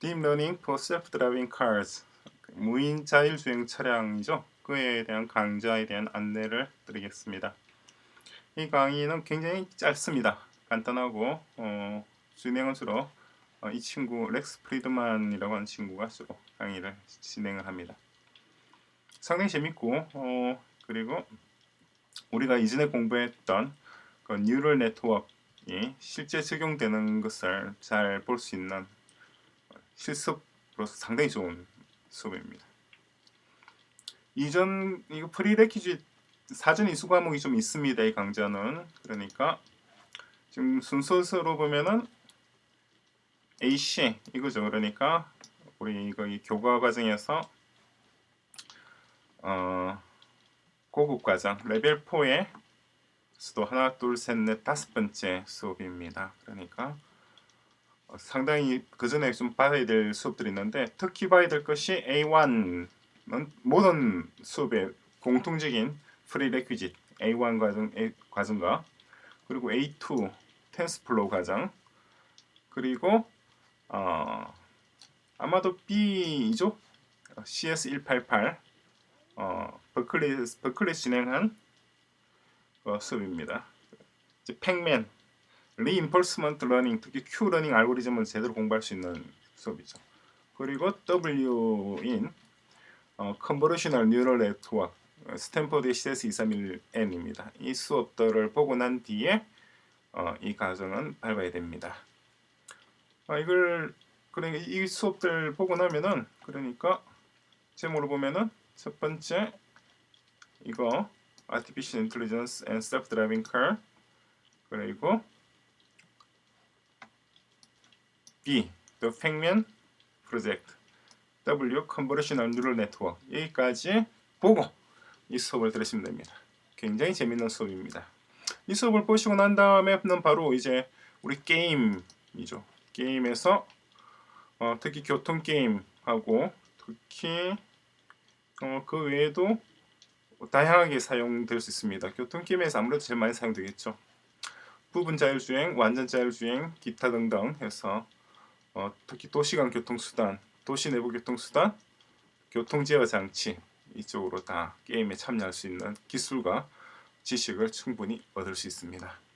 Deep Learning for Self-Driving Cars 무인 자율주행 차량이죠. 그에 대한 강좌에 대한 안내를 드리겠습니다. 이 강의는 굉장히 짧습니다. 간단하고 어, 진행은 주로 어, 이 친구 렉스 프리드만이라고 하는 친구가 주로 강의를 진행을 합니다. 상당히 재밌고 어, 그리고 우리가 이전에 공부했던 그 뉴럴 네트워크이 실제 적용되는 것을 잘 볼 수 있는 실습으로서 상당히 좋은 수업입니다. 이전 이거 프리레퀴짓 사전 이수 과목이 좀 있습니다. 이 강좌는 그러니까 지금 순서로 보면은 AC 이거죠. 그러니까 우리 이거 이 교과 과정에서 어 고급 과정 레벨 4의 수도 하나 둘 셋 넷 다섯 번째 수업입니다. 그러니까 어, 상당히 그 전에 좀 봐야 될 수업들이 있는데 특히 봐야 될 것이 A1은 모든 수업의 공통적인 프리레퀴짓 A1 과정 A, 과정과 그리고 A2 텐스플로우 과정 그리고 어, 아마도 B이죠 CS188 어, 버클리 버클리 진행한 어, 수업입니다. 이제 팩맨 리인펄스먼트 러닝 특히 Q 러닝 알고리즘을 제대로 공부할 수 있는 수업이죠. 그리고 W인 어, 컨버러셔널 뉴럴 네트워크 스탠퍼드 CS231N입니다. 이 수업들을 보고 난 뒤에 어, 이 과정은 밟아야 됩니다. 아, 이걸 그러니까 이 수업들 보고 나면은 그러니까 제목으로 보면은 첫 번째 이거 Artificial Intelligence and Self-Driving Car 그리고 B The Pacman Project W Convolutional Neural Network 여기까지 보고 이 수업을 들으시면 됩니다. 굉장히 재밌는 수업입니다. 이 수업을 보시고 난 다음에는 바로 이제 우리 게임이죠. 게임에서 어, 특히 교통 게임하고 특히 어, 그 외에도 다양하게 사용될 수 있습니다. 교통 게임에서 아무래도 제일 많이 사용되겠죠. 부분 자율주행, 완전 자율주행, 기타 등등 해서 어, 특히 도시간 교통수단, 도시 내부 교통수단, 교통제어 장치 이쪽으로 다 게임에 참여할 수 있는 기술과 지식을 충분히 얻을 수 있습니다.